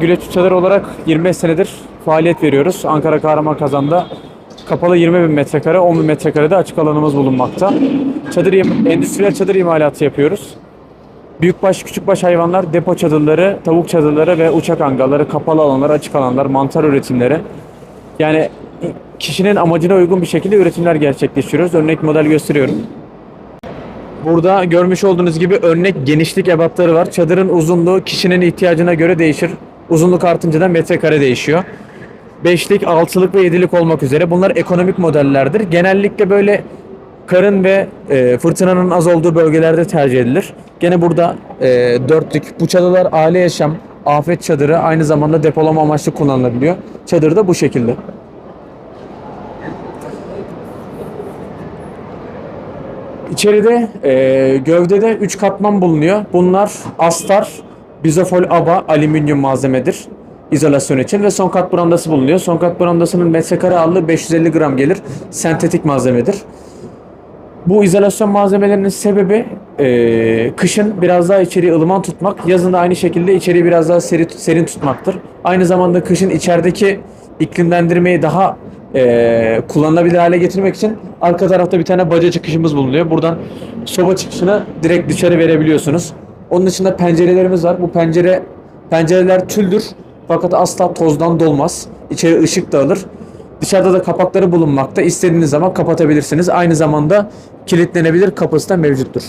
Güleç Çadır olarak 25 senedir faaliyet veriyoruz. Ankara Kahraman Kazan'da kapalı 20 bin metrekare, 10 bin metrekarede açık alanımız bulunmakta. Çadır endüstriyel çadır imalatı yapıyoruz. Büyükbaş, küçükbaş hayvanlar, depo çadırları, tavuk çadırları ve uçak hangarları, kapalı alanlar, açık alanlar, mantar üretimleri. Yani kişinin amacına uygun bir şekilde üretimler gerçekleştiriyoruz. Örnek model gösteriyorum. Burada görmüş olduğunuz gibi örnek genişlik ebatları var. Çadırın uzunluğu kişinin ihtiyacına göre değişir. Uzunluk artınca da metrekare değişiyor. Beşlik, altılık ve yedilik olmak üzere. Bunlar ekonomik modellerdir. Genellikle böyle karın ve e, fırtınanın az olduğu bölgelerde tercih edilir. Gene burada e, dörtlük. Bu çadırlar aile yaşam, afet çadırı aynı zamanda depolama amaçlı kullanılabiliyor. Çadır da bu şekilde. İçeride e, gövdede 3 katman bulunuyor. Bunlar astar, bizofol aba, alüminyum malzemedir izolasyon için ve son kat brandası bulunuyor. Son kat brandasının metrekare ağırlığı 550 gram gelir. Sentetik malzemedir. Bu izolasyon malzemelerinin sebebi e, kışın biraz daha içeriği ılıman tutmak, yazın da aynı şekilde içeriği biraz daha seri, serin tutmaktır. Aynı zamanda kışın içerideki iklimlendirmeyi daha e, kullanılabilir hale getirmek için arka tarafta bir tane baca çıkışımız bulunuyor. Buradan soba çıkışını direkt dışarı verebiliyorsunuz. Onun dışında pencerelerimiz var. Bu pencere pencereler tüldür fakat asla tozdan dolmaz. İçeri ışık da alır. Dışarıda da kapakları bulunmakta. İstediğiniz zaman kapatabilirsiniz. Aynı zamanda kilitlenebilir kapısı da mevcuttur.